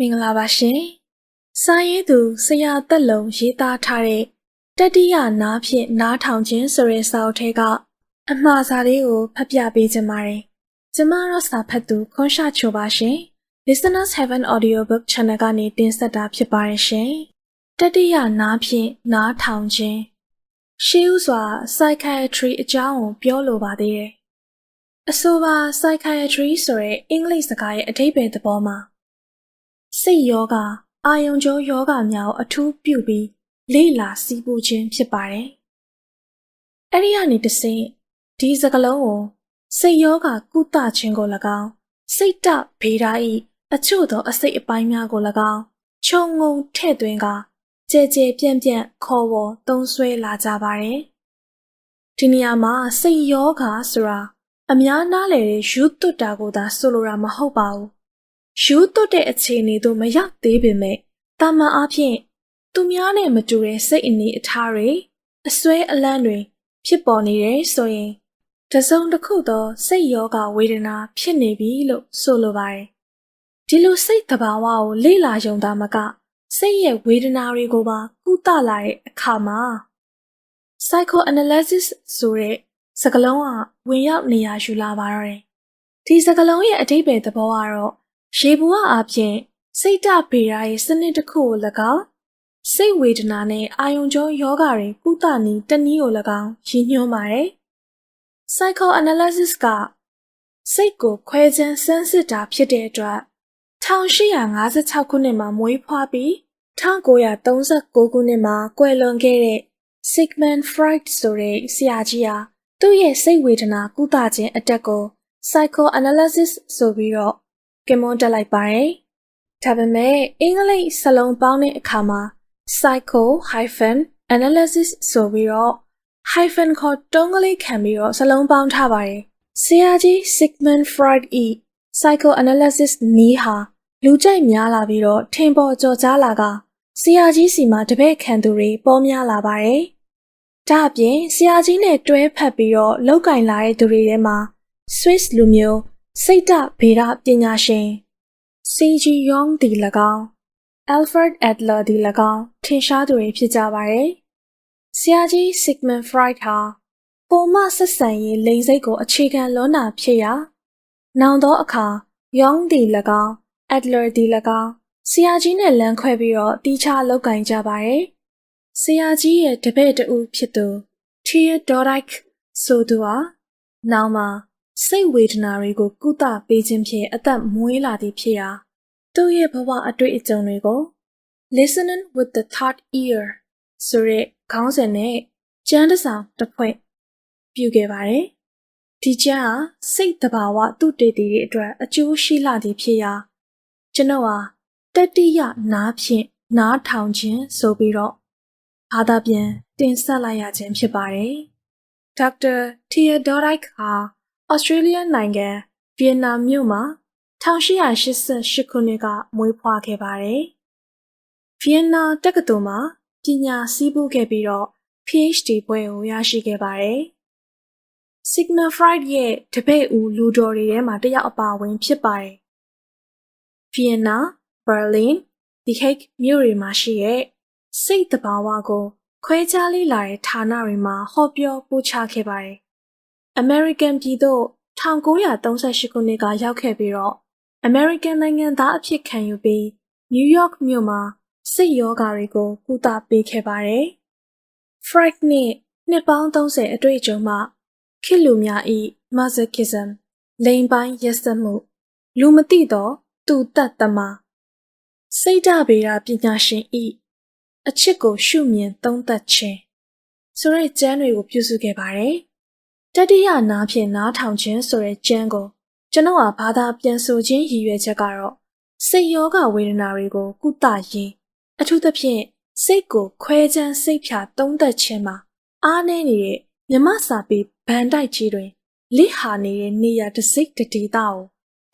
မင်္ဂလာပါရှင်။စာရေးသူဆရာတက်လုံးရေးသားထားတဲ့တတိယနားဖြင့်နားထောင်ခြင်းဆိုတဲ့စာအုပ်ထဲကအမှားစာလေးကိုဖတ်ပြပေးခြင်းပါတယ်။ကျမတို့စာဖတ်သူခွန်ရှာချိုပါရှင်။ Listeners Heaven Audiobook Channel ကနေတင်ဆက်တာဖြစ်ပါတယ်ရှင်။တတိယနားဖြင့်နားထောင်ခြင်းရှေးဥစွာ psychiatry အကြောင်းကိုပြောလိုပါသေးတယ်။အဆိုပါ psychiatry ဆိုတဲ့အင်္ဂလိပ်စကားရဲ့အဓိပ္ပာယ်သဘောမှာ စိတ်ယောဂအာယုံကြောယောဂများကိုအထူးပြုပြီးလေ့လာစီးပူးခြင်းဖြစ်ပါတယ်။အဲ့ဒီကနေတဆင့်ဒီစကလုံးကိုစိတ်ယောဂကုသခြင်းကို၎င်းစိတ်တဗေဒာဤအချို့သောအစိတ်အပိုင်းများကို၎င်းခြုံငုံထဲ့သွင်းကကြဲကြဲပြန့်ပြန့်ခေါ်ဝေါ်သုံးဆွဲလာကြပါတယ်။ဒီနေရာမှာစိတ်ယောဂဆိုတာအများနားလည်တဲ့ယူသွတ်တာကိုသာဆိုလိုတာမဟုတ်ပါဘူး ယူသွတ်တဲ့အခြေအနေသို့မရောက်သေးပေမဲ့တာမန်အားဖြင့်သူများနဲ့မတူတဲ့စိတ်အနေအထားတွေအစွဲအလန့်တွေဖြစ်ပေါ်နေတယ်ဆိုရင်တစုံတစ်ခုသောစိတ်ယောဂဝေဒနာဖြစ်နေပြီလို့ဆိုလိုပါတယ်။ဒီလိုစိတ်တဘာဝကိုလေ့လာယုံတာမကစိတ်ရဲ့ဝေဒနာတွေကိုပါကုသလာတဲ့အခါမှာ psychoanalysis ဆိုတဲ့စကားလုံးကဝင်ရောက်နေရာယူလာပါတော့တယ်။ဒီစကားလုံးရဲ့အဓိပ္ပာယ်သဘောကတော့ ရေဘူးအပြင်စိတ်တဗေဒရဲ့စနစ်တစ်ခုကို၎င်းစိတ်ဝေဒနာနဲ့အာယုံကြောယောဂတွေကုသနည်းတနည်းကို၎င်းရည်ညွှန်းပါတယ်။ psychoanalysis ကစိတ်ကိုခွဲခြမ်းဆန်းစစ်တာဖြစ်တဲ့အတွက်1856ခုနှစ်မှာမွေးဖွားပြီး1939ခုနှစ်မှာကွယ်လွန်ခဲ့တဲ့ Sigmund Freud ဆိုတဲ့ဆရာကြီးဟာသူ့ရဲ့စိတ်ဝေဒနာကုသခြင်းအတက်ကို psychoanalysis ဆိုပြီးတော့ ကင်မွန်းတက်လိုက်ပါတယ်။ဒါပေမဲ့အင်္ဂလိပ်စာလုံးပေါင်းတဲ့အခါမှာ psycho-analysis ဆိုပြီးတော့ hyphen ခေါ်တုံးကလေးခံပြီးတော့စာလုံးပေါင်းထားပါတယ်။ဆရာကြီး Sigmund Freud ၏ psychoanalysis နီးဟာလူကြိုက်များလာပြီးတော့ထင်ပေါ်ကျော်ကြားလာကဆရာကြီးစီမှာတပည့်ခံသူတွေပေါ်များလာပါတယ်။ဒါအပြင်ဆရာကြီးနဲ့တွဲဖက်ပြီးတော့လောက်ကင်လာတဲ့သူတွေထဲမှာ Swiss လူမျိုး စိတ်တဗေဒပညာရှင် C.G. Jung ဒီ၎င်း Alfred Adler ဒီ၎င်းထင်ရှားသူတွေဖြစ်ကြပါတယ်။ဆရာကြီး Sigmund Freud ဟာပုံမဆက်ဆံရေးလိန်စိတ်ကိုအခြေခံလွန်တာဖြစ်ရာနောင်သောအခါ Jung ဒီ၎င်း Adler ဒီ၎င်းဆရာကြီးနဲ့လမ်းခွဲပြီးတော့တီးခြားလောက်ကင်ကြပါတယ်။ဆရာကြီးရဲ့တပည့်တူဖြစ်သူ Theodoric ဆိုသူဟာနောက်မှာ စိတ်ဝေဒနာတွေကိုကုသပေးခြင်းဖြင့်အသက်မွေးလာသည်ဖြစ်ရာသူ့ရဲ့ဘဝအတွေ့အကြုံတွေကို Listening with the Third Ear ဆိုတဲ့ခေါင်းစဉ်နဲ့ကျမ်းတစ်ဆောင်တစ်ဖွဲ့ပြုခဲ့ပါတယ်။ဒီကျမ်းဟာစိတ်တဘာဝသူတေတီတွေအတွက်အကျိုးရှိလာသည်ဖြစ်ရာကျွန်ုပ်ဟာတတိယနားဖြင့်နားထောင်ခြင်းဆိုပြီးတော့ဘာသာပြန်တင်ဆက်လိုက်ရခြင်းဖြစ်ပါတယ်။ဒေါက်တာတီယဒိုရိုက်ဟာ ဩစတြေးလျနိုင်ငံဗီယက်နမ်မြို့မှာ1888ခုနှစ်ကမွေးဖွားခဲ့ပါတယ်။ဗီယက်နမ်တက္ကသိုလ်မှာပညာစည်းပူးခဲ့ပြီးတော့ PhD ဘွဲ့ကိုရရှိခဲ့ပါတယ်။ Sigmund Freud ရဲ့တပည့်ဦးလူတော်တွေထဲမှာတယောက်အပါအဝင်ဖြစ်ပါတယ်။ဗီယက်နမ်၊ဘာလင်၊ဒီဟိတ်မြို့တွေမှာရှိတဲ့စိတ်တဘာဝကို ခွဲခြားလေးလာတဲ့ဌာနတွေမှာဟောပြောပို့ချခဲ့ပါတယ်။ American ပြည်သို့1938ခုနှစ်ကရောက်ခဲ့ပြီးတော့ American နိုင်ငံသားအဖြစ်ခံယူပြီး New York မြို့မှာစိတ်ယောဂါတွေကိုကုသပေးခဲ့ပါတယ်။ Freud နဲ့နှစ်ပေါင်း30အတွေ့အကြုံမှခေတ်လူများ၏ masochism လိန်ပိုင်းရက်စက်မှု လူမသိတော့သူတတ်သမားစိတ်ဓာဗေဒပညာရှင်ဤအချစ်ကိုရှုမြင်သုံးသပ်ခြင်းဆိုတဲ့ကျမ်းတွေကိုပြုစုခဲ့ပါတယ်။ တတိယနားဖြင့်နားထောင်ခြင်းဆိုတဲ့ကျမ်းကိုကျွန်တော်ဟာဘာသာပြန်ဆိုခြင်းရည်ရွယ်ချက်ကတော့စိတ်ယောဂဝေဒနာတွေကိုကုသရေးအထူးသဖြင့်စိတ်ကိုခွဲခြမ်းစိတ်ဖြာသုံးသက်ခြင်းမှာအားနည်းနေတဲ့မြမစာပေဗန်တိုက်ကြီးတွင်လိဟာနေတဲ့နေရာတစ်စိတ်တဒေတာကို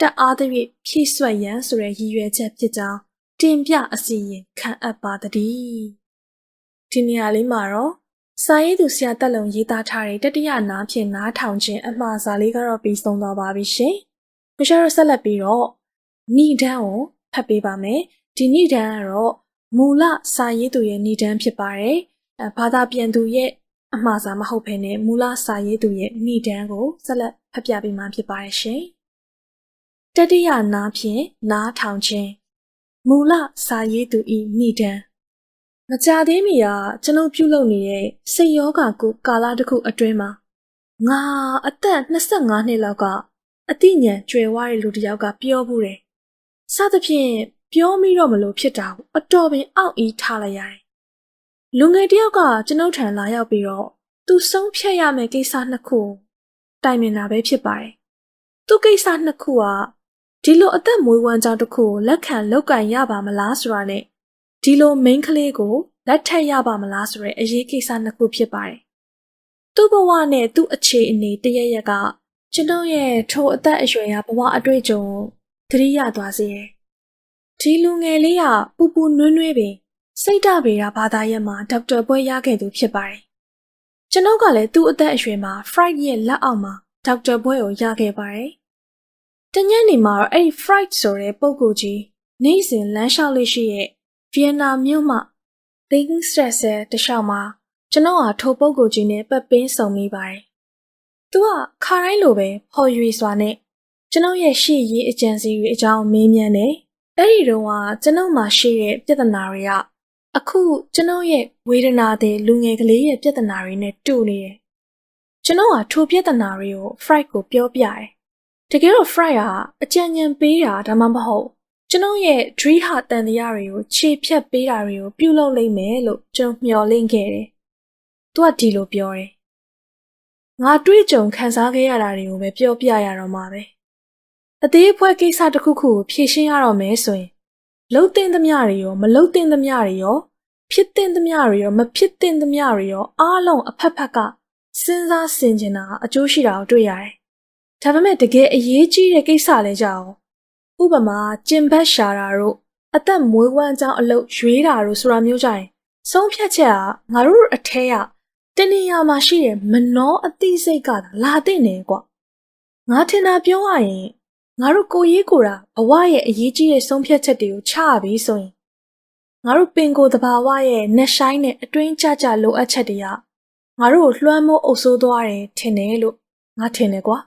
တက်အားသဖြင့်ဖြည့်ဆွက်ရန်ဆိုတဲ့ရည်ရွယ်ချက်ဖြစ်ကြောင်းတင်ပြအစီရင်ခံအပ်ပါတည်းဒီနေရာလေးမှာတော့ စာရေးသူဆရာတက်လုံရေးသားထားတဲ့တတိယနားဖြင့်နားထောင်ခြင်းအမှားစာလေးကတော့ပြီးဆုံးသွားပါပြီရှင်။မရှားတော့ဆက်လက်ပြီးတော့ဏိဒန်းကိုဖတ်ပေးပါမယ်ဒီနိဒန်းကတော့မူလစာရေးသူရဲ့နိဒန်းဖြစ်ပါတယ်အဲဘာသာပြန်သူရဲ့အမှားစာမဟုတ်ဘဲနဲ့မူလစာရေးသူရဲ့နိဒန်းကိုဆက်လက်ဖတ်ပြပေးမှာဖြစ်ပါတယ်ရှင်တတိယနာဖြင့်နားထောင်ခြင်းမူလစာရေးသူဤနိဒန်း မကြသေးမီကကျွန်ုပ်ပြုလုပ်နေတဲ့စိတ်ယောဂကုကာလတစ်ခုအတွင်းမှာငါအသက်25နှစ်လောက်ကအတိညာကျွယ်ဝတဲ့လူတစ်ယောက်ကပြောဘူးတယ်။စသဖြင့်ပြောမိတော့မလို့ဖြစ်တာကိုအတော်ပင်အောက်အီးထားလိုက်ရတယ်။လူငယ်တစ်ယောက်ကကျွန်ုပ်ထံလာရောက်ပြီးတော့သူဆုံးဖြတ်ရမယ့်ကိစ္စနှစ်ခုတိုင်ပင်တာပဲဖြစ်ပါတယ်။သူကိစ္စနှစ်ခုကဒီလိုအသက်မွေးဝမ်းကြောင်းတစ်ခုကိုလက်ခံလောက်ကင်ရပါမလားဆိုတာနဲ့ ဒီလို main ကလေးကိုလက်ထပ်ရပါမလားဆိုတဲ့အရေးကိစ္စနှစ်ခုဖြစ်ပါတယ်။သူ့ဘဝနဲ့သူ့အခြေအနေတရရက်ကကျွန်တော်ရဲ့ထိုအသက်အရွယ်ရဘဝအတွေ့အကြုံသတိရသွားစေတယ်။ဒီလူငယ်လေးကပူပူနွေးနွေးပင်စိတ်ဓာတ်ဗေဒဘာသာရပ်မှာဒေါက်တာဘွဲရခဲ့သူဖြစ်ပါတယ်။ကျွန်ုပ်ကလည်းသူ့အသက်အရွယ်မှာ Freud ရဲ့လက်အောက်မှာဒေါက်တာဘွဲကိုရခဲ့ပါတယ်။တညနေမှာတော့အဲ့ဒီ Freud ဆိုတဲ့ပုဂ္ဂိုလ်ကြီးနေ့စဉ်လမ်းလျှောက်လေးရှိရဲ့ ဗီယက်နာမြို့မှာ Thinking Stress တခြားမှာကျွန်တော်ဟာထိုပုဂ္ဂိုလ်ကြီးနဲ့ပတ်ပင်းဆုံမိပါတယ်။သူကခါတိုင်းလိုပဲဖော်ရွေစွာနဲ့ကျွန်တော်ရဲ့ရှေ့ရေးအကြံစီတွေအကြောင်းမေးမြန်းတယ်။အဲ့ဒီတော့ကကျွန်တော်မှာရှိတဲ့ပြဿနာတွေကအခုကျွန်တော်ရဲ့ဝေဒနာတဲ့လူငယ်ကလေးရဲ့ပြဿနာတွေနဲ့တူနေတယ်။ကျွန်တော်ကထိုပြဿနာတွေကို Freud ကိုပြောပြတယ်။တကယ်တော့ Freud ကအကြံဉာဏ်ပေးတာဒါမှမဟုတ် ကျွန်တော်ရဲ့ dream ဟာတန်တရားတွေကိုခြေဖြတ်ပေးတာတွေကိုပြုလုပ်လိမ့်မယ်လို့ကျွန်တော်မျှော်လင့်ခဲ့တယ်။သူကဒီလိုပြောတယ်။ငါတွေးကြုံခံစားခဲ့ရတာတွေကိုပဲပြောပြရတော့မှာပဲ။အသေးအဖွဲကိစ္စတစ်ခုခုကိုဖြေရှင်းရတော့မယ်ဆိုရင်လှုပ်တင်သမျှတွေရောမလှုပ်တင်သမျှတွေရောဖြစ်တင်သမျှတွေရောမဖြစ်တင်သမျှတွေရောအားလုံးအဖက်ဖက်ကစဉ်းစားဆင်ခြင်တာအကျိုးရှိတာကိုတွေ့ရတယ်။ဒါပေမဲ့တကယ်အရေးကြီးတဲ့ကိစ္စလည်းကြောက် ဥပမာကျင်ဘတ်ရှာတာတို့အသက်မွေးဝမ်းကြောင်းအလုပ်ရွေးတာတို့ဆိုတာမျိုးကြရင်ဆုံးဖြတ်ချက်ကငါတို့အထဲကတနေရာမှာရှိတဲ့မနှောအသိစိတ်ကလာတဲ့နေကွာငါထင်တာပြောရရင်ငါတို့ကိုရေးကိုတာဘဝရဲ့အရေးကြီးတဲ့ဆုံးဖြတ်ချက်တွေကိုချရပြီဆိုရင်ငါတို့ပင်ကိုယ်တဘာဝရဲ့နှဆိုင်နဲ့အတွင်းကြကြလိုအပ်ချက်တွေကငါတို့ကိုလွှမ်းမိုးအုပ်ဆိုးသွားတယ်ထင်တယ်လို့ငါထင်တယ်ကွာ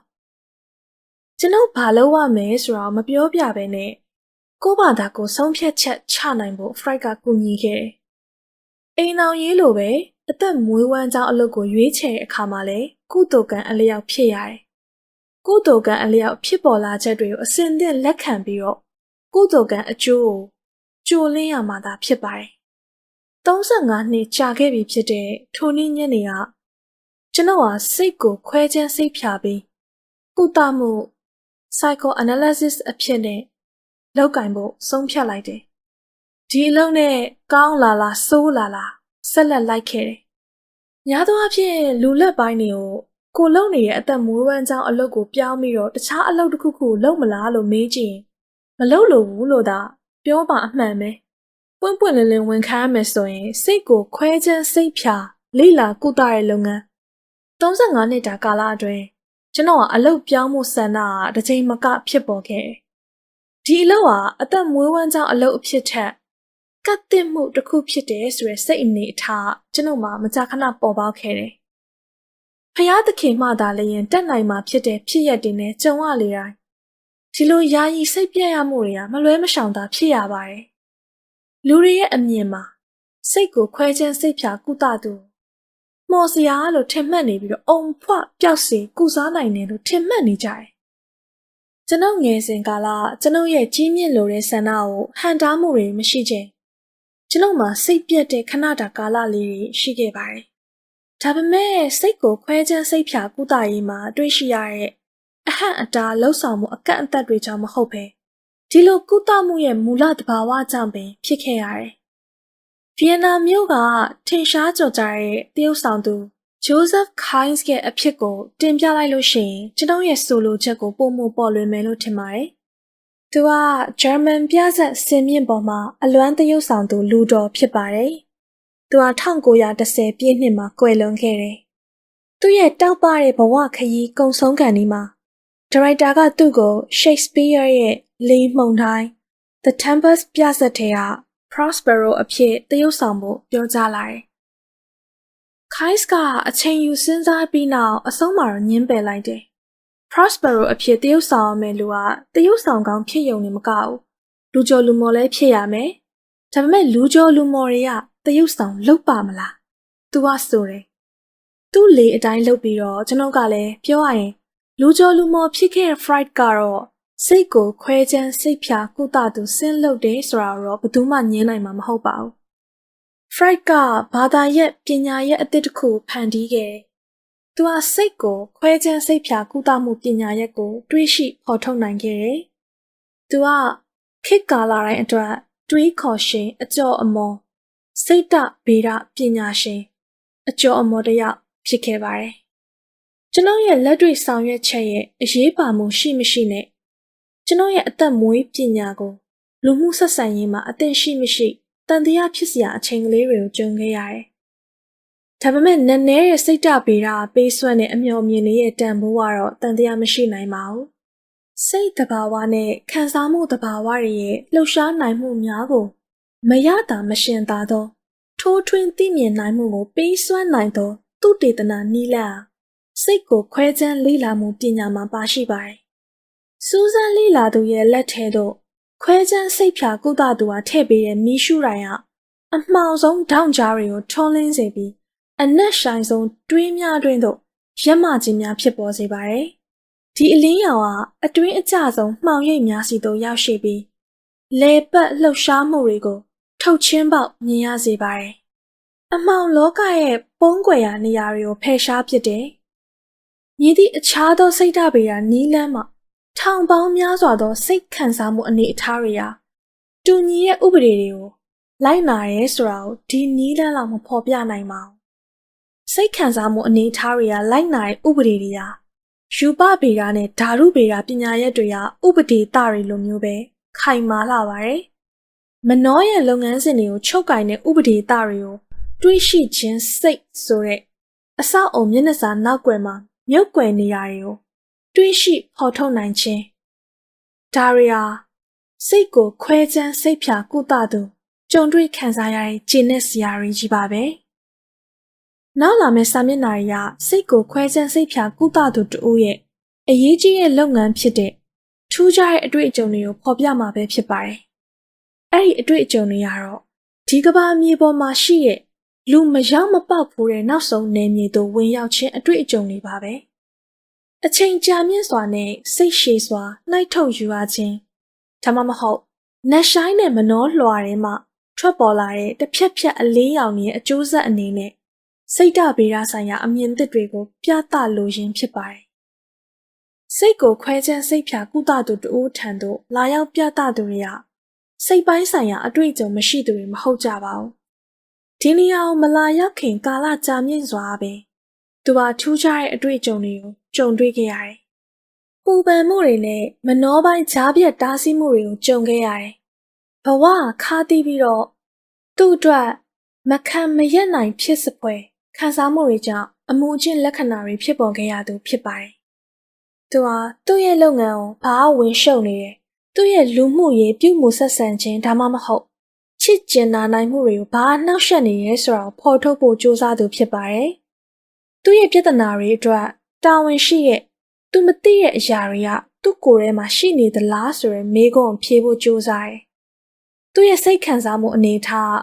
ကျွန်ုပ်ဘာလုပ်ရမလဲဆိုတာမပြောပြဘဲနဲ့ကို့ဘာသာကိုဆုံးဖြတ်ချက်ချနိုင်ဖို့ Freud ကကူညီခဲ့တယ်။အိမ်အောင်ရေးလိုပဲအသက်မွေးဝမ်းကြောင်းအလုပ်ကိုရွေးချယ်တဲ့အခါမှာလည်းကုသိုလ်ကံအလျောက်ဖြစ်ရတယ်။ကုသိုလ်ကံအလျောက်ဖြစ်ပေါ်လာချက်တွေကိုအစဉ်သင့်လက်ခံပြီးတော့ကုသိုလ်ကံအကျိုးကိုကြိုလင်းရမှာသာဖြစ်ပါတယ်။35နှစ်ကြာခဲ့ပြီဖြစ်တဲ့ထိုနည်းညနေကကျွန်တော်ဟာစိတ်ကိုခွဲခြမ်းစိတ်ဖြာပြီးကုသမှု psychoanalysis အဖြစ်နဲ့လောက်ကင်ဖို့ဆုံးဖြတ်လိုက်တယ်။ဒီအလုံးနဲ့ကောင်းလာလားဆိုးလာလားဆက်လက်လိုက်ခဲ့တယ်။များသောအားဖြင့်လူလက်ပိုင်းတွေကိုကိုလုံနေတဲ့အသက်မွေးဝမ်းကြောင်းအလုပ်ကိုပြောင်းပြီးတော့တခြားအလုပ်တစ်ခုခုလုပ်မလားလို့မေးကြည့်ရင်မလုပ်လို့ဘူးလို့သာပြောပါအမှန်ပဲ။ပွင့်ပွင့်လင်းလင်းဝန်ခံရမယ်ဆိုရင်စိတ်ကိုခွဲခြမ်းစိတ်ဖြာလိလာကုသတဲ့လုပ်ငန်း35နှစ်တာကာလအတွင်း ကျွန်တော်ကအလုပ်ပြောင်းမှုဆန္ဒကတစ်ချိန်မကဖြစ်ပေါ်ခဲ့တယ်။ဒီအလုပ်ကအသက်မွေးဝမ်းကြောင်းအလုပ်အဖြစ်ထက်ကတ်တင်မှုတစ်ခုဖြစ်တယ်ဆိုရယ်စိတ်အနေအထားကျွန်တော်မှမကြာခဏပေါ်ပေါက်ခဲ့တယ်။ဖျားသခင်မှသာလျင်တက်နိုင်မှာဖြစ်တဲ့ဖြစ်ရက်တွေနဲ့ကြုံရလေတိုင်းဒီလိုယာယီစိတ်ပြည့်ရမှုတွေကမလွဲမရှောင်သာဖြစ်ရပါတယ်။လူတွေရဲ့အမြင်မှာစိတ်ကိုခွဲခြမ်းစိတ်ဖြာကုသသူ မော်စရာလို့ထင်မှတ်နေပြီးတော့အုံဖွပျောက်စီကုစားနိုင်တယ်လို့ထင်မှတ်နေကြတယ်။ကျွန်ုပ်ငယ်စဉ်ကာလကျွန်ုပ်ရဲ့ကြီးမြင့်လိုတဲ့ဆန္ဒကိုဟန်တားမှုတွေမရှိခြင်းကျွန်ုပ်မှာစိတ်ပြတ်တဲ့ခဏတာကာလလေးတွေရှိခဲ့ပါတယ်။ဒါပေမဲ့စိတ်ကိုခွဲခြမ်းစိတ်ဖြာကုသရေးမှာတွေ့ရှိရတဲ့အဟန့်အတားလှုပ်ဆောင်မှုအကန့်အသတ်တွေကြောင့်မဟုတ်ပဲဒီလိုကုသမှုရဲ့မူလသဘာဝကြောင့်ပင်ဖြစ်ခဲ့ရတယ် ဗီယက်နာမြို့ကထင်ရှားကြော်ကြားတဲ့တရုတ်ဆောင်သူ Joseph Kynes ရဲ့အဖြစ်ကို တင်ပြလိုက်လို့ရှိရင်ကျွန်တော်ရဲ့ဆိုလိုချက်ကိုပုံမပေါ်လွင်မယ်လို့ထင်ပါတယ်။သူက German ပြဆက်စင်မြင့်ပေါ်မှာအလွမ်းတရုတ်ဆောင်သူလူတော်ဖြစ်ပါတယ်။သူက1910ပြည့်နှစ်မှာကွယ်လွန်ခဲ့တယ်။သူ့ရဲ့တောက်ပတဲ့ဘဝခရီးကုံဆုံးကန်ဒီမှာဒါရိုက်တာကသူ့ကို Shakespeare ရဲ့လေးမှုန်တိုင်း The Tempest ပြဆက်ထဲက Prospero အဖြစ်တရုတ်ဆောင်ဖို့ပြောကြားလာတယ်။ Kais ကအချိန်ယူစဉ်းစားပြီးနောက်အဆုံးမှာတော့ညင်းပယ်လိုက်တယ်။ Prospero အဖြစ်တရုတ်ဆောင်ရမယ်လူကတရုတ်ဆောင်ကောင်းဖြစ်ယုံနေမကဘူး။လူကျော်လူမော်လည်းဖြစ်ရမယ်။ဒါပေမဲ့လူကျော်လူမော်တွေကတရုတ်ဆောင်လုပ်ပါမလား။ तू ကဆိုတယ်။သူ့လေအတိုင်းလုပ်ပြီးတော့ကျွန်ုပ်ကလည်းပြောရရင် လူကျော်လူမော်ဖြစ်ခဲ့တဲ့ Fright ကတော့ စိတ်ကိုခွဲချမ်းစိတ်ဖြာကုသသူဆင်းလုပ်တယ်ဆိုတာတော့ဘယ်သူမှညင်းနိုင်မှာမဟုတ်ပါဘူး။ Fright ကဘာသာရဲ့ပညာရဲ့အသစ်တစ်ခုဖန်တီးခဲ့တယ်။သူဟာစိတ်ကိုခွဲချမ်းစိတ်ဖြာကုသမှုပညာရဲ့ကို တွေးရှိဖော်ထုတ်နိုင်ခဲ့တယ်။သူကခေတ်ကာလတိုင်းအတွက်တွေးခေါ်ရှင်အကျော်အမော်စိတ်တဗေဒပညာရှင်အကျော်အမော်တယောက်ဖြစ်ခဲ့ပါတယ်။ကျွန်တော်ရဲ့လက်တွေ့ဆောင်ရွက်ချက်ရဲ့အရေးပါမှုရှိမရှိနဲ့ ကျွန်တော်ရဲ့အသက်မွေးပညာကိုလူမှုဆက်ဆံရေးမှာအသင်ရှိမရှိတန်တရားဖြစ်စရာအချိန်ကလေးတွေကိုကြုံခဲ့ရတယ်။ဒါပေမဲ့နက်နဲရဲ့စိတ်တပေတာပေးစွမ်းတဲ့အမျှော်မြင်လေးရဲ့တန်ဖိုးကတော့တန်တရားမရှိနိုင်ပါဘူး။စိတ်တဘာဝနဲ့ခံစားမှုတဘာဝတွေရဲ့လှုပ်ရှားနိုင်မှုများကို မရတာမရှင်သာသော ထိုးထွင်းသိမြင်နိုင်မှုကိုပေးစွမ်းနိုင်သော သူတေသနာနီးလာစိတ်ကိုခွဲခြမ်းလေ့လာမှုပညာမှာပါရှိပါတယ် စူးစမ်းလေ့လာသူရဲ့လက်ထဲသို့ခွဲချမ်းစိတ်ဖြာကုသသူဟာထည့်ပေးတဲ့မီးရှူတိုင်ကအမှောင်ဆုံးထောင်ကြားတွေကိုထွန်းလင်းစေပြီးအနက်ဆိုင်ဆုံးတွေးများတွင်သို့ရက်မကြီးများဖြစ်ပေါ်စေပါတယ်။ဒီအလင်းရောင်ဟာအတွင်းအကျဆုံးမှောင်ရိပ်များစီသို့ရောက်ရှိပြီးလေပတ်လှုပ်ရှားမှုတွေကိုထုတ်ချင်းပေါက်မြင်ရစေပါတယ်။အမှောင်လောကရဲ့ပုံးကွယ်ရာနေရာတွေကိုဖယ်ရှားပစ်တယ်။မြည်သည့်အခြားသောစိတ်ဓာတ်ပေရာနီးလန်းမှာ ထောင်ပေါင်းများစွာသောစိတ်ခံစားမှုအနေအထားတွေဟာတူညီရဲ့ဥပဒေတွေကိုလိုက်နာရဲဆိုတာကိုဒီနီးလန်းလောက်မဖော်ပြနိုင်ပါဘူး။စိတ်ခံစားမှုအနေအထားတွေကလိုက်နာတဲ့ဥပဒေတွေဟာယူပဗေဒနဲ့ဓာတုဗေဒပညာရက်တွေကဥပဒေတတွေလိုမျိုးပဲခိုင်မာလာပါတယ်။မနှောရဲ့လုပ်ငန်းစဉ်တွေကိုချုပ်ကင်တဲ့ဥပဒေတတွေကိုတွေးရှိခြင်းစိတ်ဆိုတဲ့အဆောက်အုံမျက်နှာစာနောက်ွယ်မှာမြုပ်ကွယ်နေရတွေကို တွေးရှိဖော်ထုတ်နိုင်ခြင်းဒါရီယာစိတ်ကိုခွဲချမ်းစိတ်ဖြာကုသသူကြုံတွေ့ခံစားရတဲ့ဂျင်းနဲ့စရာတွေကြီးပါပဲနောက်လာမယ့်စာမျက်နှာတွေကစိတ်ကိုခွဲချမ်းစိတ်ဖြာကုသသူတူရဲ့အရေးကြီးတဲ့လုပ်ငန်းဖြစ်တဲ့ထူးခြားတဲ့အတွေ့အကြုံတွေကိုဖော်ပြမှာပဲဖြစ်ပါတယ်အဲ့ဒီအတွေ့အကြုံတွေကတော့ဒီကဘာမြေပေါ်မှာရှိတဲ့လူမရောက်မပေါက်ဖို့တဲ့နောက်ဆုံးနယ်မြေသို့ဝင်ရောက်ခြင်းအတွေ့အကြုံတွေပါပဲ။ အချိန်ကြာမြင့်စွာနဲ့စိတ်ရှည်စွာနှိုက်ထုတ်ယူရခြင်းဒါမှမဟုတ်နက်ရှိုင်းနဲ့မနှောလွှာထဲမှထွက်ပေါ်လာတဲ့တစ်ဖြက်ဖြက်အလေးရောင်ရဲ့အကျိုးဆက်အနေနဲ့စိတ်ဓာတ်ဗေဒဆိုင်ရာအမြင်သစ်တွေကို ပြသလိုရင်းဖြစ်ပါတယ်။စိတ်ကိုခွဲခြမ်းစိတ်ဖြာကုသသူတူထံသို့လာရောက်ပြသသူတွေကစိတ်ပိုင်းဆိုင်ရာအတွေ့အကြုံမရှိသူတွေမဟုတ်ကြပါဘူး။ဒီနေရာကိုမလာရောက်ခင်ကာလကြာမြင့်စွာပဲသူဟာထူးခြားတဲ့အတွေ့အကြုံတွေကို ကြုံတွေ့ခဲ့ရတယ်။ပူပန်မှုတွေနဲ့မနှောပိုင်းကြားပြတ်တားဆီးမှုတွေကိုကြုံခဲ့ရတယ်။ဘဝခါးတီးပြီးတော့သူ့အတွက်မခံမရက်နိုင်ဖြစ်စပွဲခံစားမှုတွေကြောင့်အမှုအချင်းလက္ခဏာတွေဖြစ်ပေါ်ခဲ့ရသူဖြစ်ပါတယ်။သူဟာသူ့ရဲ့လုပ်ငန်းကိုဘာဝင်ရှုပ်နေတယ်။သူ့ရဲ့လူမှုရေးပြုမှုဆက်ဆံခြင်းဒါမှမဟုတ်ချစ်ကျင်နာနိုင်မှုတွေကိုဘာနှောက်ယှက်နေရဲဆိုတာကိုဖော်ထုတ်ဖို့ကြိုးစားသူဖြစ်ပါတယ်။သူ့ရဲ့ပြဿနာတွေအတွက် တာဝန်ရှိတဲ့သူမသိတဲ့အရာတွေကသူ့ကိုယ်ထဲမှာရှိနေသလားဆိုရယ်မေးခွန်းဖြေဖို့ကြိုးစားတယ်။သူ့ရဲ့စိတ်ခံစားမှုအနေထား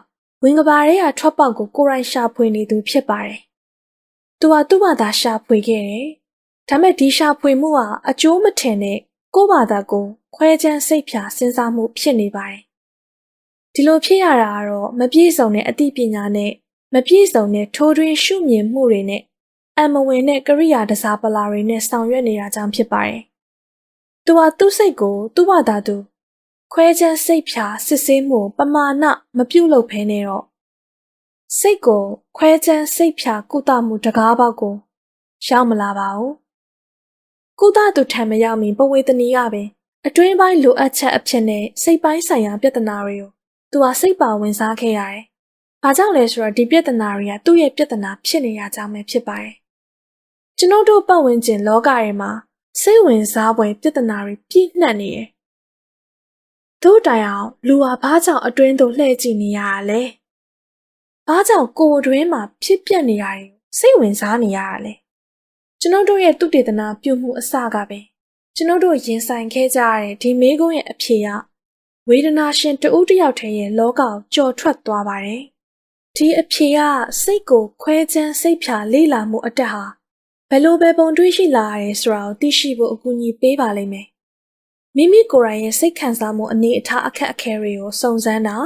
ဝင်ကဘာတွေကထွက်ပေါက်ကိုကိုယ်တိုင်ရှာဖွေနေသူဖြစ်ပါတယ်။သူဟာသူ့ဘာသာရှာဖွေခဲ့တယ်။ဒါမဲ့ဒီရှာဖွေမှုဟာအကျိုးမထင်တဲ့ကိုယ့်ဘာသာကိုခွဲခြမ်းစိတ်ဖြာစဉ်းစားမှုဖြစ်နေပါတယ်။ဒီလိုဖြစ်ရတာကတော့မပြည့်စုံတဲ့အသိပညာနဲ့မပြည့်စုံတဲ့ထိုးထွင်းရှုမြင်မှုတွေနဲ့ အမဝင်တဲ့ကရိယာတစားပလာတွေနဲ့ဆောင်ရွက်နေတာကြောင့်ဖြစ်ပါတယ်။သူဟာသူ့စိတ်ကိုသူ့ဘာသာသူခွဲချမ်းစိတ်ဖြာစစ်ဆေးမှုပမာဏမပြုတ်လို့ဖဲနေတော့စိတ်ကိုခွဲချမ်းစိတ်ဖြာကုသမှုတကားပေါက်ကိုရောက်မလာပါဘူး။ကုသသူထံမရောက်မီပဝေသနီကပင်အတွင်းပိုင်းလိုအပ်ချက်အဖြစ်နဲ့စိတ်ပိုင်းဆိုင်ရာပြဿနာတွေကိုသူဟာစိတ်ပါဝင်စားခဲ့ရတယ်။ဘာကြောင့်လဲဆိုတော့ဒီပြဿနာတွေကသူ့ရဲ့ပြဿနာဖြစ်နေရကြောင်းပဲဖြစ်ပါတယ် ကျွန်ုပ်တို့ပတ်ဝန်းကျင်လောကထဲမှာစိတ်ဝင်စားဖွယ်ပြဿနာတွေပြည့်နှက်နေတယ်။တို့တိုင်အောင်လူဟာဘာကြောင့်အတွင်းသို့လှည့်ကြည့်နေရတာလဲဘာကြောင့်ကိုယ်အတွင်းမှာဖြစ်ပျက်နေရတာစိတ်ဝင်စားနေရတာလဲကျွန်တော်တို့ရဲ့တုတေသနာပြုမှုအစကပဲကျွန်တော်တို့ရင်ဆိုင်ခဲ့ကြရတဲ့ဒီမေးခွန်းရဲ့အဖြေကဝေဒနာရှင်တဦးတစ်ယောက်တည်းရဲ့လောကကိုကြော်ထွက်သွားပါတယ်ဒီအဖြေကစိတ်ကိုခွဲခြမ်းစိတ်ဖြာလေးလာမှုအတက်ဟာဘ ယ်လိုပဲပုံတွေးရှိလာရတယ်ဆိုတာကိုသိရှိဖို့အကူအညီပေးပါလိမ့်မယ်မိမိကိုယ်တိုင်ရဲ့စိတ်ခံစားမှုအနေအထားအခက်အခဲတွေကိုစုံစမ်းတာ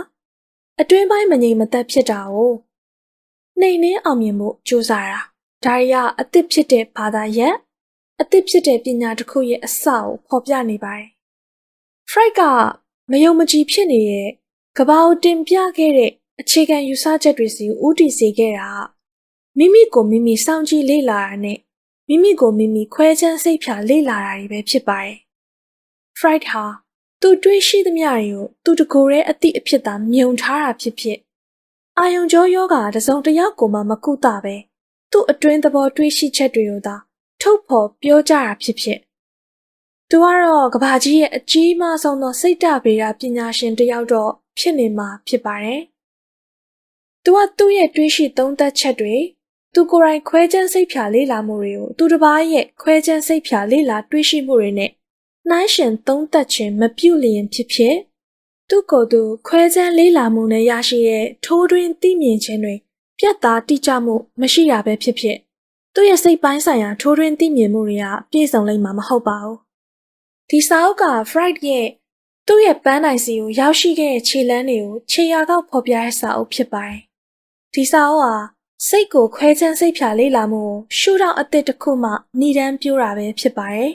အတွင်းပိုင်းမငြိမ်မသက်ဖြစ်တာကိုနှိမ်နှင်းအောင်မြင်မှုကြိုးစားတာဒါရီကအသစ်ဖြစ်တဲ့ဘာသာရပ်အသစ်ဖြစ်တဲ့ပညာတစ်ခုရဲ့အစကိုဖော်ပြနေပါတယ်။ Freud ကမယုံမကြည်ဖြစ်နေတဲ့ကဘာကိုတင်ပြခဲ့တဲ့အခြေခံယူဆချက်တွေစီကိုဥတည်စေခဲ့တာမိမိကိုမိမိစောင့်ကြည့်လေ့လာတာနဲ့ မိမိကိုမိမိခွဲခြမ်းစိတ်ဖြာလေ့လာတာတွေပဲဖြစ်ပါတယ်။ Freud ဟာသူတွေးရှိသမျှတွေကိုသူတကိုယ်ရဲ့အသည့်အဖြစ်သာမြုံထားတာဖြစ်ဖြစ်အာယုံကြောယောဂါတစုံတစ်ယောက်ကိုမှမကုသပဲသူ့အတွင်းသဘောတွေးရှိချက်တွေကိုသာထုတ်ဖော်ပြောကြတာဖြစ်ဖြစ်သူကတော့ကဘာကြီးရဲ့အကြီးမားဆုံးသောစိတ်တဗေဒပညာရှင်တစ်ယောက်တော့ဖြစ်နေမှာဖြစ်ပါတယ်။သူကသူ့ရဲ့တွေးရှိသုံးသပ်ချက်တွေ သူကိုယ်တိုင်ခွဲခြမ်းစိတ်ဖြာလေးလာမှုတွေကိုသူတစ်ပါးရဲ့ခွဲခြမ်းစိတ်ဖြာလေးလာတွေးရှိမှုတွေနဲ့နှိုင်းရှင်သုံးသပ်ခြင်းမပြုလျင်ဖြစ်ဖြစ်သူ့ကိုယ်သူခွဲခြမ်းလေးလာမှုနဲ့ရရှိတဲ့ထိုးတွင်းသိမြင်ခြင်းတွေပြတ်သားတိကျမှုမရှိရပဲဖြစ်ဖြစ်သူ့ရဲ့စိတ်ပိုင်းဆိုင်ရာထိုးထွင်းသိမြင်မှုတွေကပြည့်စုံလိမ့်မှာမဟုတ်ပါဘူးဒီစာအုပ်က Freud ရဲ့သူ့ရဲ့ပန်းတိုင်စီကိုရောက်ရှိခဲ့တဲ့ခြေလမ်းတွေကိုခြေရာကောက်ဖော်ပြတဲ့စာအုပ်ဖြစ်ပါတယ်ဒီစာအုပ်ဟာ စိတ်ကိုခွဲခြမ်းစိတ်ဖြာလေးလာမှုကိုရှုထောင့်အသစ်တစ်ခုမှနှီးတန်းပြိုးတာပဲဖြစ်ပါတယ်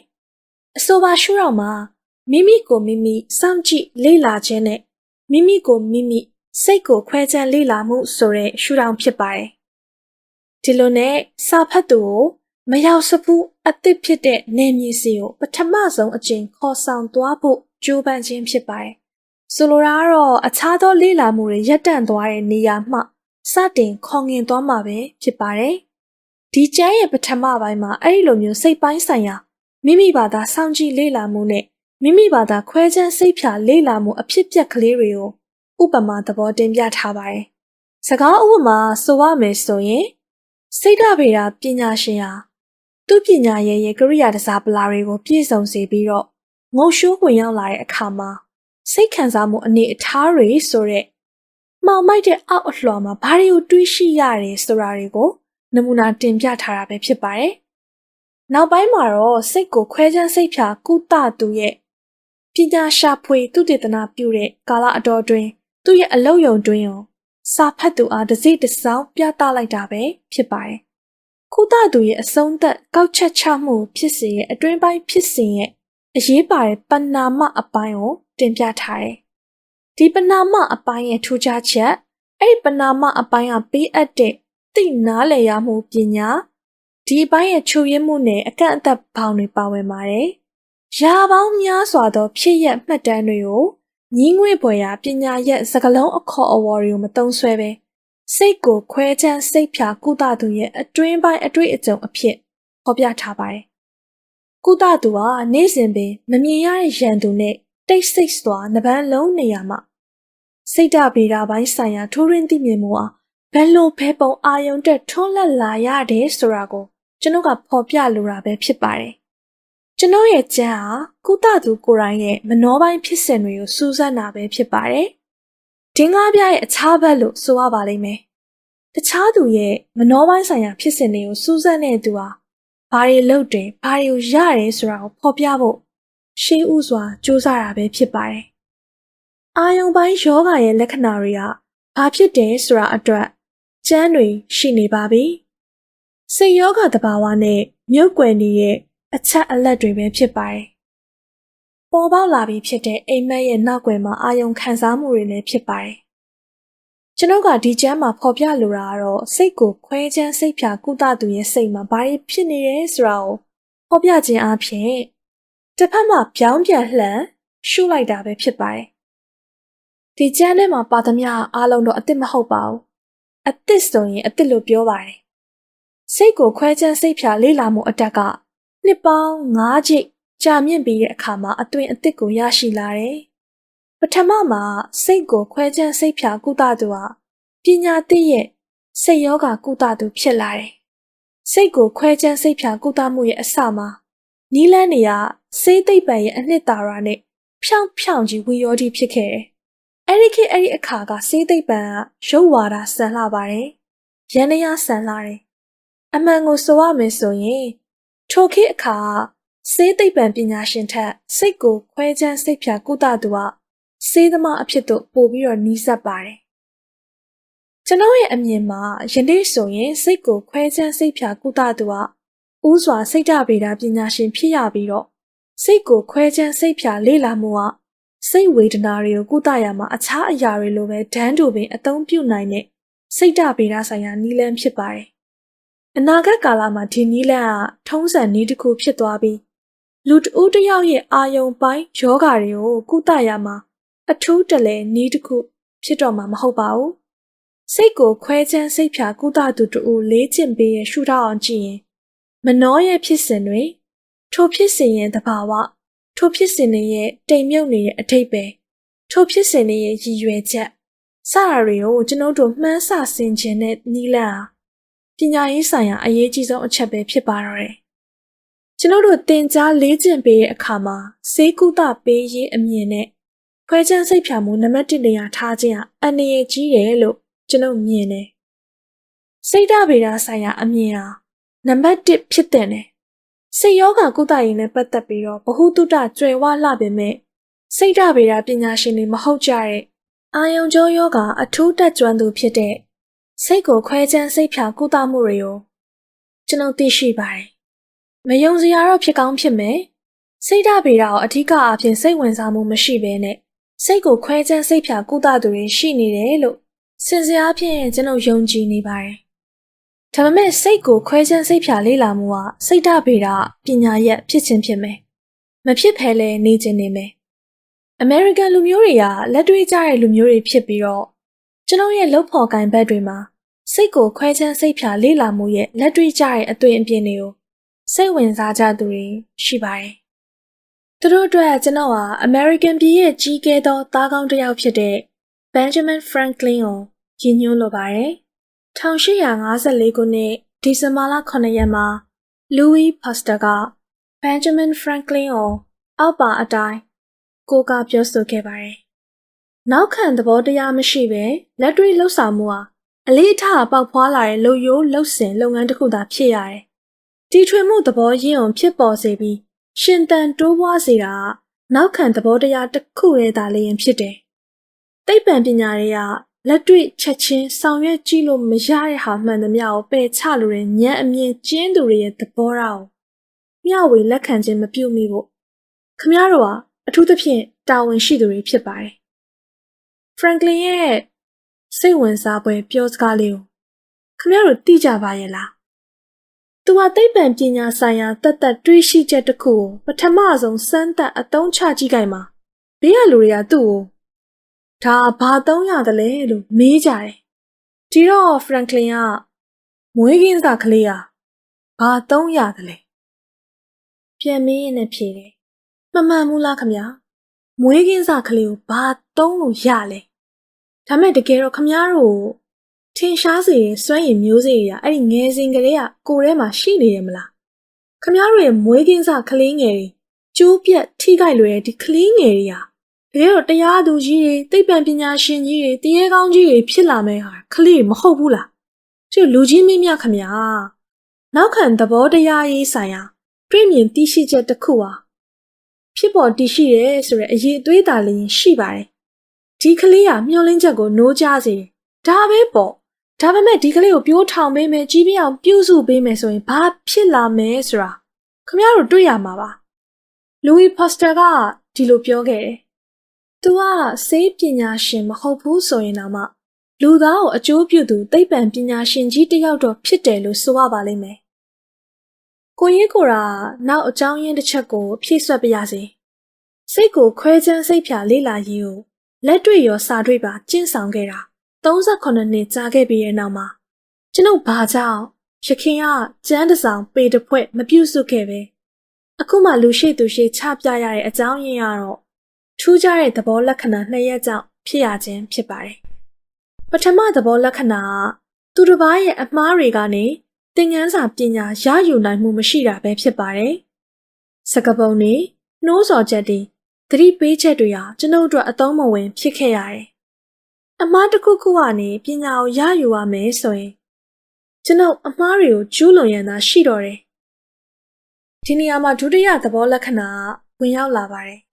အဆိုပါရှုထောင့်မှာမိမိကိုမိမိစောင့်ကြည့်လေ့လာခြင်းနဲ့မိမိကိုမိမိစိတ်ကိုခွဲခြမ်းလေ့လာမှုဆိုတဲ့ရှုထောင့်ဖြစ်ပါတယ်။ဒီလိုနဲ့စာဖတ်သူကိုမရောက်စဖူးအသစ်ဖြစ်တဲ့နေမြေစီကိုပထမဆုံးအကျင့်ခေါ်ဆောင်သွားဖို့ကြိုးပမ်းခြင်းဖြစ်ပါတယ်။ဆိုလိုတာကတော့အခြားသောလေ့လာမှုတွေရပ်တန့်သွားတဲ့နေရာမှ စတင်ခေါင်ငင်သွားမှာပဲဖြစ်ပါတယ်။ဒီကျမ်းရဲ့ပထမပိုင်းမှာအဲ့ဒီလိုမျိုးစိတ်ပိုင်းဆိုင်ရာမိမိဘာသာစောင့်ကြည့်လေ့လာမှုနဲ့မိမိဘာသာခွဲခြမ်းစိတ်ဖြာလေ့လာမှုအဖြစ်ပြက်ကလေးတွေကိုဥပမာသဘောတင်ပြထားပါတယ်။စကားဥပမာဆိုရမယ်ဆိုရင်စိတ်ဓာတ်ဗေဒပညာရှင်ဟာသူ့ပညာရဲ့ရဲ့ကရိယာတစားပလာတွေကိုပြည့်စုံစေပြီးတော့ငုံရှိုးဝင်ရောက်လာတဲ့အခါမှာစိတ်ခံစားမှုအနေအထားတွေဆိုတဲ့ မှောင်မိုက်တဲ့အောက်အလွှာမှာဘာတွေကိုတွေးရှိရတယ်ဆိုတာတွေကိုနမူနာတင်ပြထားတာပဲဖြစ်ပါတယ်။နောက်ပိုင်းမှာတော့စိတ်ကိုခွဲခြမ်းစိတ်ဖြာကုသသူရဲ့ပညာရှာဖွေသူတေသနာပြုတဲ့ကာလအတော်တွင်သူ့ရဲ့အလုတ်ယုံတွင်ရောစာဖတ်သူအားတစ်စိတ်တစ်စောင်းပြသလိုက်တာပဲဖြစ်ပါတယ်။ခုသသူရဲ့အဆုံးသက်ကောက်ချက်ချမှုဖြစ်စေရဲ့အတွင်းပိုင်းဖြစ်စဉ်ရဲ့အရေးပါတဲ့ပဏာမအပိုင်းကိုတင်ပြထားတယ်။ ဒီပဏာမအပိုင်းရဲ့ထူးခြားချက်အဲ့ဒီပဏာမအပိုင်းကပေးအပ်တဲ့သိနားလည်ရမှုပညာဒီအပိုင်းရဲ့ချုပ်ရင်းမှုနဲ့အကန့်အသတ်ဘောင်တွေပါဝင်ပါတယ်။ရာပေါင်းများစွာသောဖြစ်ရမှတ်တမ်းတွေကိုညီးငွေ့ဖွယ်ရာပညာရက်စကလုံးအခေါ်အဝေါ်တွေကိုမသုံးဆွဲပဲစိတ်ကိုခွဲခြမ်းစိတ်ဖြာကုသသူရဲ့အတွင်းပိုင်းအတွေ့အကြုံအဖြစ်ဖော်ပြထားပါတယ်။ကုသသူဟာနေ့စဉ်ပင်မမြင်ရတဲ့ရန်သူနဲ့တိတ်ဆိတ်စွာနှပန်းလုံးနေရမှာ စိတ်ဓာတ်ဗေဒပိုင်းဆိုင်ရာထိုးရင်းသိမြင်မှုဟာဘယ်လိုဖဲပုံအာယုံတက်ထွန်းလက်လာရတယ်ဆိုတာကိုကျွန်တော်ကဖော်ပြလိုတာပဲဖြစ်ပါတယ်ကျွန်တော်ရဲ့ကျမ်းဟာကုသသူကိုယ်တိုင်ရဲ့မနှောပိုင်းဖြစ်စဉ်တွေကိုစူးစမ်းတာပဲဖြစ်ပါတယ်။ဒင်းကားပြရဲ့အခြားဘက်လို့ဆိုရပါလိမ့်မယ်။တခြားသူရဲ့မနှောပိုင်းဆိုင်ရာဖြစ်စဉ်တွေကိုစူးစမ်းတဲ့သူဟာဘာတွေလုပ်တယ်ဘာတွေကိုရတယ်ဆိုတာကိုဖော်ပြဖို့ရှေးဥစွာစူးစမ်းတာပဲဖြစ်ပါတယ်။ အာယုံပိုင်းယောဂရဲ့လက္ခဏာတွေကဘာဖြစ်တယ်ဆိုတာအတွက်ကျမ်းတွေရှိနေပါပြီ။စိတ်ယောဂတဘာဝနဲ့မြုပ်ကွယ်နေတဲ့အချက်အလက်တွေပဲဖြစ်ပါတယ်။ပေါ်ပေါက်လာပြီးဖြစ်တဲ့အိမ်မက်ရဲ့နောက်ွယ်မှာအာယုံခံစားမှုတွေလည်းဖြစ်ပါတယ်။ကျွန်တော်ကဒီကျမ်းမှာဖော်ပြလိုတာကတော့စိတ်ကိုခွဲခြမ်းစိတ်ဖြာကုသသူရဲ့စိတ်မှာဘာတွေဖြစ်နေရဲဆိုတာကိုဖော်ပြခြင်းအပြင်တစ်ဖက်မှာပြောင်းပြန်လှန်ရှုလိုက်တာပဲဖြစ်ပါတယ်။ ဒီကျမ်းထဲမှာပါသမျှအားလုံးတော့အစ်စ်မဟုတ်ပါဘူး။အစ်စ်ဆိုရင်အစ်စ်လို့ပြောပါတယ်။စိတ်ကိုခွဲခြမ်းစိတ်ဖြာလေးလာမှုအတက်ကနှစ်ပေါင်း၅ချိတ်ကြာမြင့်ပြီးတဲ့အခါမှာအသွင်အသစ်ကိုရရှိလာတယ်ပထမမှာစိတ်ကိုခွဲခြမ်းစိတ်ဖြာကုသသူဟာပညာသစ်ရဲ့စိတ်ယောဂကုသသူဖြစ်လာတယ်။စိတ်ကိုခွဲခြမ်းစိတ်ဖြာကုသမှုရဲ့အစမှာနီလန်းနေရစေးသိပ်ပံရဲ့အနှစ်သာရနဲ့ဖြောင်းဖြောင်းကြီးဝီယောတိဖြစ်ခဲ့တယ်။ အဲ့ဒီခေတ်အဲ့ဒီအခါကစေးသိပ်ပံကရုပ်ဝါဒဆန်လှပါတယ်။ရန်ရဆန်လှတယ်။အမှန်ကိုဆိုရမယ်ဆိုရင်ထိုခေတ်အခါစေးသိပ်ပံပညာရှင်ထက်စိတ်ကိုခွဲခြမ်းစိတ်ဖြာကုသသူကစေးသမားအဖြစ်သို့ပို့ပြီးတော့နီးစပ်ပါတယ်။ကျွန်တော်ရဲ့အမြင်မှာယနေ့ဆိုရင်စိတ်ကိုခွဲခြမ်းစိတ်ဖြာကုသသူကဥစွာစိတ်ဓာတ်ဗေဒပညာရှင်ဖြစ်ရပြီးတော့စိတ်ကိုခွဲခြမ်းစိတ်ဖြာလေ့လာမှုက စိတ်ဝေဒနာတွေကိုကုသရမှာအခြားအရာတွေလိုပဲဒန်းတူပင်အသုံးပြုနိုင်တဲ့စိတ်ဓာတ်ဗေဒဆိုင်ရာနည်းလမ်းဖြစ်ပါတယ်။အနာဂတ်ကာလမှာဒီနည်းလမ်းကထုံးစံနည်းတစ်ခုဖြစ်သွားပြီးလူတဦးတစ်ယောက်ရဲ့အာယုံပိုင်းယောဂါတွေကိုကုသရမှာအထူးတလဲနီးတစ်ခုဖြစ်တော့မှာမဟုတ်ပါဘူးစိတ်ကိုခွဲချမ်းစိတ်ဖြာကုသသူတူလေးကျင့်ပေးရရှုထောက်အောင်ကြည့်ရင်မနှောရဲ့ဖြစ်စဉ်တွေထိုဖြစ်စဉ်ရဲ့သဘာဝ ထိုဖြစ်စဉ်တွေရဲ့တိမ်မြုပ်နေတဲ့အထိပ္ပယ်ထိုဖြစ်စဉ်တွေရဲ့ရည်ရွယ်ချက်စတာတွေကိုကျွန်ုပ်တို့မှန်းဆဆင်ခြင်တဲ့နီးလန်းဟာပညာရေးဆိုင်ရာအရေးကြီးဆုံးအချက်ပဲဖြစ်ပါတော့တယ်ကျွန်ုပ်တို့သင်ကြားလေ့ကျင့်ပေးတဲ့အခါမှာစေကုသပေးရေးအမြင်နဲ့ခွဲခြမ်းစိတ်ဖြာမှုနံပါတ်1နေရာထားခြင်းဟာအန္တရာယ်ကြီးတယ်လို့ကျွန်ုပ်မြင်တယ်။စိတ်ဓာတ်ဗေဒဆိုင်ရာအမြင်ဟာနံပါတ်1ဖြစ်တဲ့နဲ့ စိတ်ယောဂကုသရေးနဲ့ပတ်သက်ပြီးတော့ဘ ഹു တုတကျွယ်ဝလှပေမဲ့စိတ်ဓာတ်ဗေဒပညာရှင်တွေမဟုတ်ကြတဲ့အာယုံကြောယောဂအထူးတက်ကြွသူဖြစ်တဲ့စိတ်ကိုခွဲခြမ်းစိတ်ဖြာကုသမှုတွေကိုကျွန်ုပ်သိရှိပါတယ်။မယုံစရာတော့ဖြစ်ကောင်းဖြစ်မယ်။စိတ်ဓာတ်ဗေဒကိုအထူးအဖြစ်စိတ်ဝင်စားမှုမရှိဘဲနဲ့စိတ်ကိုခွဲခြမ်းစိတ်ဖြာကုသသူတွေရှိနေတယ်လို့စင်စရာဖြင့်ကျွန်ုပ်ယုံကြည်နေပါတယ်။ ဒါပေမဲ့စိတ်ကိုခွဲခြမ်းစိတ်ဖြာလေ့လာမှုကစိတ်ဓာတ်ဗေဒပညာရက်ဖြစ်ခြင်းဖြစ်မယ်။မဖြစ်ဖဲလဲနေခြင်းနေမယ်။ American လူမျိုးတွေကလက်တွေ့ကျတဲ့လူမျိုးတွေဖြစ်ပြီးတော့ကျွန်ုပ်ရဲ့လုပ်ဖော်ကိုင်ဘက်တွေမှာစိတ်ကိုခွဲခြမ်းစိတ်ဖြာလေ့လာမှုရဲ့လက်တွေ့ကျတဲ့အသွင်အပြင်တွေကိုစိတ်ဝင်စားကြသူတွေရှိပါတယ်သူတို့အတွက်ကျွန်တော်ဟာ American ပြည်ရဲ့ကြီးကဲသောသားကောင်းတစ်ယောက်ဖြစ်တဲ့ Benjamin Franklin ကိုရည်ညွှန်းလိုပါတယ်။ 1854ခုနှစ်ဒီဇင်ဘာလ9ရက်မှာ Louis Pasteur က Benjamin Franklin ကိုအောက်ပါအတိုင်းကိုကပြောဆိုခဲ့ပါတယ်။နောက်ခံသဘောတရားမရှိဘဲလက်တွေ့လှုပ်ဆောင်မှုဟာအလေးအထားပေါက်ဖွာလာတဲ့လုံယိုးလှုပ်စင်လုပ်ငန်းတစ်ခုသာဖြစ်ရတယ်။တီထွင်မှုသဘောရင်းအောင်ဖြစ်ပေါ်စေပြီးရှင်တန်တိုးပွားစေတာနောက်ခံသဘောတရားတစ်ခုတည်းသာလျင်ဖြစ်တယ်။သိပ္ပံပညာတွေက လက်တွေ့ချက်ချင်းဆောင်ရွက်ကြည့်လို့မရတဲ့ဟာမှန်သမျှကိုပယ်ချလို့တဲ့ဉာဏ်အမြင်ကျင်းသူတွေရဲ့သဘောထားကိုမျှဝေလက်ခံခြင်းမပြုမိဖို့ခမည်းတော်ကအထူးသဖြင့်တာဝန်ရှိသူတွေဖြစ်ပါတယ်။ Franklin ရဲ့စိတ်ဝင်စားပွဲပြောစကားလေးကိုခမည်းတော်သိကြပါရဲ့လားသူဟာသိပ္ပံပညာဆိုင်ရာတသက်တွေးရှိချက်တစ်ခုကိုပထမဆုံးစမ်းသပ်အသုံးချကြည့်ကြမှာဘေးကလူတွေကသူ့ကို ဒါဘာသုံးရတယ်လဲလို့မေးကြတယ်ဒီတော့ဖရန်ကလင်ကမွေးကင်းစာကလေးဟာဘာသုံးရတယ်လဲပြန်မေးရင်လည်းဖြေတယ်မမှန်ဘူးလားခမညာမွေးကင်းစာကလေးကိုဘာသုံးလို့ရလဲဒါမဲ့တကယ်တော့ခမညာတို့ထင်ရှားစေတဲ့စွမ်းရည်မျိုးစေ့တွေကအဲ့ဒီငယ်စဉ်ကလေးကကိုယ်ထဲမှာရှိနေရမလားခမ ्या တို့ရဲ့မွေးကင်းစကလေးငယ်တွေကျိုးပြက်ထိခိုက်လွယ်တဲ့ဒီကလေးငယ်တွေဟာ တကယ်တော့တရားသူကြီးတွေသိပ္ပံပညာရှင်ကြီးတွေတရေကောင်းကြီးတွေဖြစ်လာမယ့်ဟာကလေးမဟုတ်ဘူးလားကျလူကြီးမင်းမြခမ ्या နောက်ခံသဘောတရားရေးဆိုင်ရာတွေ့မြင်သိရှိချက်တစ်ခုဟာဖြစ်ပေါ်တည်ရှိရဲဆိုတဲ့အရေးအသွေးသာလျင်ရှိပါတယ်ဒီကလေးဟာမျောလင်းချက်ကိုနိုးကြစေဒါပဲပေါ့ဒါပေမဲ့ဒီကလေးကိုပြိုးထောင်ပေးမယ်ကြီးပြအောင်ပြုစုပေးမယ်ဆိုရင်ဘာဖြစ်လာမယ်ဆိုတာခင်ဗျားတို့တွေ့ရမှာပါလူဝီဖော့စတာကဒီလိုပြောခဲ့တယ်။ "तू ကစေးပညာရှင်မဟုတ်ဘူးဆိုရင်တော့မှ လူသားကိုအကျိုးပြုသူ သိပ္ပံပညာရှင်ကြီးတစ်ယောက်တော့ ဖြစ်တယ်လို့ ဆိုရပါလိမ့်မယ်။ကိုရေးကိုရာနောက်အကြောင်းရင်းတစ်ချက်ကို ဖြည့်ဆွတ်ပြရစီ။စိတ်ကိုခွဲခြမ်းစိတ်ဖြာလေးလာရေးကို လက်တွေ့ရော စာတွေ့ပါ ကျင့်ဆောင်ခဲ့တာ38နှစ်ကြာခဲ့ပြီးတဲ့နောက်မှာ ကျွန်ုပ်ဘာကြောင့်ရခင်က ကျန်းတဆောင် ပေတဖွဲ့ မပြုတ်စုခဲ့ပဲအခုမှ လူရှိသူရှိချပြရတဲ့အကြောင်းရင်းကတော့ ထူးခြားတဲ့သဘောလက္ခဏာနှစ်ရပ်ကြောင့်ဖြစ်ရခြင်းဖြစ်ပါတယ်။ပထမသဘောလက္ခဏာကသူတစ်ပါးရဲ့အမှားတွေကနေသင်ခန်းစာပညာရယူနိုင်မှုမရှိတာပဲဖြစ်ပါတယ်။စကပုံတွေနှိုးဆော်ချက်တွေသတိပေးချက်တွေဟာကျွန်ုပ်တို့အသုံးမဝင်ဖြစ်ခဲ့ရတယ်။အမှားတစ်ခုခုကနေပညာကိုရယူရမယ်ဆိုရင်ကျွန်ုပ်အမှားတွေကိုကျူးလွန်ရန်သာရှိတော့တယ်။ဒီနေရာမှာဒုတိယသဘောလက္ခဏာကဝင်ရောက်လာပါတယ်။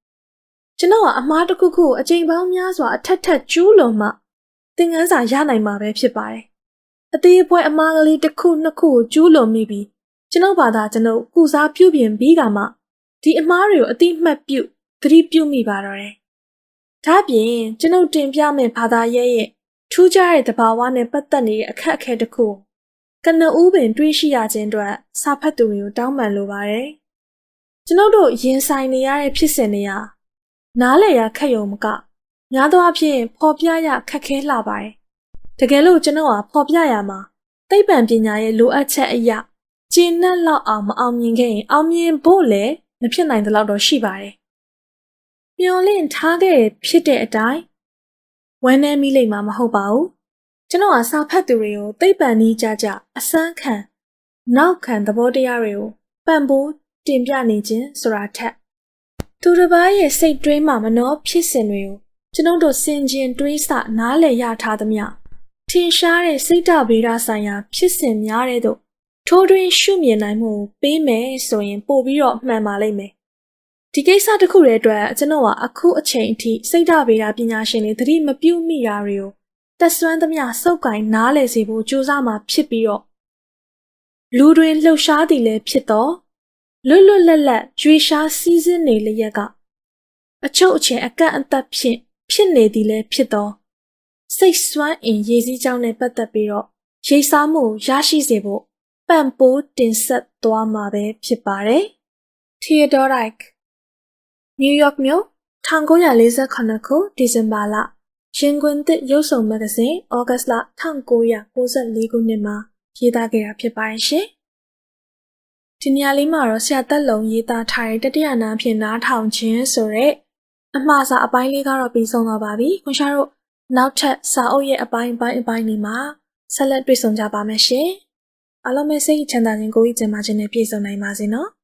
ကျွန်တော်ကအမှားတစ်ခုခုအချိန်ပေါင်းများစွာအထက်ထက်ကျူးလွန်မှသင်ခန်းစာရနိုင်မှာပဲဖြစ်ပါတယ်။အသေးအဖွဲအမှားကလေးတစ်ခုနှစ်ခုကိုကျူးလွန်မိပြီးကျွန်ုပ်ဘာသာကျွန်ုပ်ကုစားပြုပြင်ပြီးကမှဒီအမှားတွေကိုအတိမတ်ပြုသတိပြုမိပါတော့တယ်။ဒါ့ပြင်ကျွန်ုပ်တင်ပြမယ့်ဘာသာရဲ့ရဲ့ထူးခြားတဲ့တဘာဝနဲ့ပတ်သက်နေတဲ့အခက်အခဲတစ်ခုကနဦးပင်တွေးရှိရခြင်းအတွက်စာဖတ်သူတွေကိုတောင်းပန်လိုပါတယ်။ကျွန်ုပ်တို့ရင်ဆိုင်နေရတဲ့ဖြစ်စဉ်တွေက နားလည်ရခက်ရုံမကများသောအားဖြင့်ဖော်ပြရခက်ခဲလှပါတယ်။တကယ်လို့ကျွန်တော်ကဖော်ပြရမှာသိပ္ပံပညာရဲ့လိုအပ်ချက်အရာကျင့်နှက်လောက်အောင်မအောင်မြင်ခဲ့ရင်အောင်မြင်ဖို့လည်းမဖြစ်နိုင်တဲ့လောက်တော့ရှိပါတယ်။မျော်လင့်ထားခဲ့တဲ့ဖြစ်တဲ့အတိုင်းဝမ်းနည်းမိလိမ့်မှာမဟုတ်ပါဘူး။ကျွန်တော်ကစာဖတ်သူတွေကိုသိပ္ပံနည်းကြကြအစမ်းခံနောက်ခံသဘောတရားတွေကိုပံ့ပိုးတင်ပြနေခြင်းဆိုတာထက် သူတစ်ပါးရဲ့စိတ်တွေးမှမနှောဖြစ်စဉ်တွေကိုကျွန်ုပ်တို့စင်ကျင်တွေးဆနားလည်ရထားသမျှထင်ရှားတဲ့စိတ်ဓာတ်ဗေဒဆိုင်ရာ ဖြစ်စဉ်များတဲ့သို့ထိုးတွင်ရှုမြင်နိုင်မှုပေးမယ်ဆိုရင်ပို့ပြီးတော့မှန်ပါလိမ့်မယ်ဒီကိစ္စတစ်ခုရဲ့အတွက်ကျွန်တော်ကအခုအချိန်အထိစိတ်ဓာတ်ဗေဒပညာရှင်တွေသတိမပြုမိတာတွေကိုတက်ဆွမ်းသမျှစုပ်ကင်နားလည်စေဖို့ကြိုးစားမှဖြစ်ပြီးတော့လူတွင်လှုပ်ရှားသည်လည်းဖြစ်တော့ လွတ်လွတ်လပ်လပ်ကြွေရှားစီးစင်းနေလျက်ကအချုပ်အချယ်အကန့်အသတ်ဖြင့်ဖြစ်နေသည်လည်းဖြစ်တော့စိတ်စွမ်းအင်ရည်စည်းကြောင်းနဲ့ပတ်သက်ပြီးတော့ရိတ်စားမှုရရှိစေဖို့ပံ့ပိုးတင်ဆက်သွားမှာပဲဖြစ်ပါတယ်။ Theodore Reich New York မြို့1948ခုဒီဇင်ဘာလရင်ခွင်သစ်ရုပ်ဆောင်မဂ္ဂဇင်းဩဂတ်လ1994ခုနှစ်မှာရေးသားခဲ့တာဖြစ်ပါတယ်ရှင်။ ဒီနေရာလေးမှာတော့ဆရာသက်လုံးရေးသားထားတဲ့တတိယနာဖြင့်နားထောင်ခြင်းဆိုတဲ့အမှားစာအပိုင်းလေးကတော့ပြီးဆုံးသွားပါပြီ။ခွန်ရှားတို့နောက်ထပ်စာအုပ်ရဲ့အပိုင်းပိုင်းအပိုင်းတွေမှာဆက်လက်တွေ့ဆုံကြပါမယ်ရှင်။အားလုံးပဲစိတ်ချမ်းသာခြင်းကိုယ်ကြီးကျန်းမာခြင်းနဲ့ပြည့်စုံနိုင်ပါစေနော်။